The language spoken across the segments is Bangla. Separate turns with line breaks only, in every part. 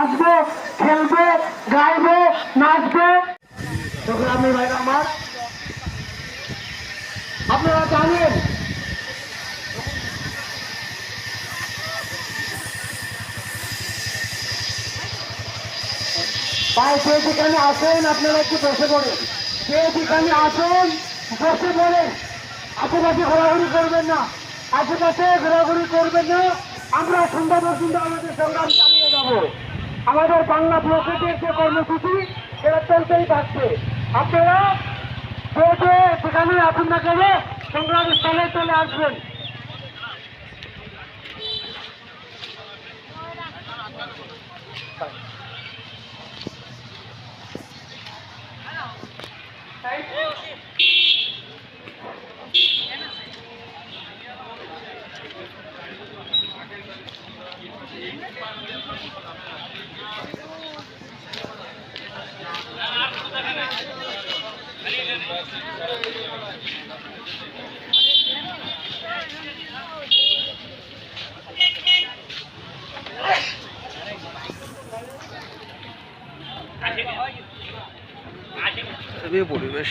আসবে, খেলবে, গাইবে, নাচবে। সংগ্রামী আপনারা জানেন ভাই যে যেখানে আসেন, আপনারা একটু বসে পড়েন। যে যেখানে আসেন, বসে পড়েন। আশেপাশে ঘোরাঘুরি করবেন না। আশেপাশে ঘোরাঘুরি করবেন না। আমরা সন্ধ্যা পর্যন্ত আমাদের সংগ্রাম চালিয়ে যাব। আমাদের বাংলা প্রকৃতির যে কর্মসূচি সেটা চলতেই থাকছে। আপনারা যে যেখানে আসুন না কেন, সংগ্রাম স্থলে চলে আসবেন।
খুবই পরিবেশ।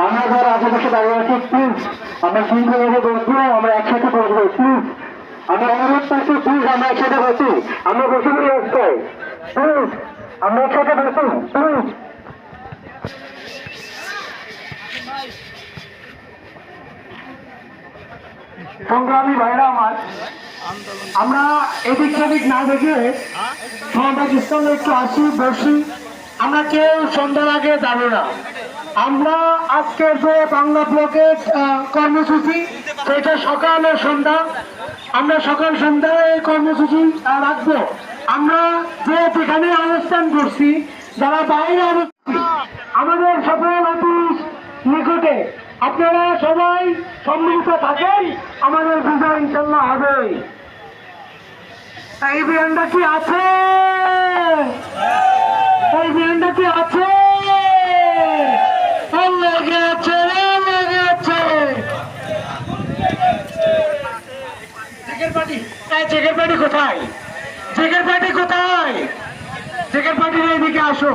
আমরা যারা আশেপাশে দাঁড়িয়ে আছি প্লিজ আমরা শৃঙ্খলাভাবে বসবো, আমরা একসাথে বসবো প্লিজ আমরা অনুরোধ করছি প্লিজ আমরা একসাথে বসি। আমরা বসে পড়ি রাস্তায় প্লিজ আমরা একসাথে বসি প্লিজ সংগ্রামী ভাইরা আমার, আমরা এদিক সেদিক না দেখে সমাবেশ স্থলে একটু আসি, বসি। আমরা কেউ সন্ধ্যার আগে যাব না। আমরা আজকের যে বাংলা ব্লকের কর্মসূচি, সেটা সকাল ও সন্ধ্যা, আমরা সকাল সন্ধ্যায় এই কর্মসূচি রাখব। আমরা যে যেখানে অবস্থান করছি, যারা বাইরে অবস্থান আমাদের সকল অফিস নিকটে, আপনারা সবাই সম্মিলিত থাকেন, আমাদের বিজয় ইনশাল্লাহ হবে। এই বিয়ানটা কি আছে? এই বিয়ানটা কি আছে ও লেগে আছে রে, লেগে আছে চেকের এই পার্টি কোথায়? জেগের পার্টি কোথায়? জেগের পার্টির এইদিকে আসো।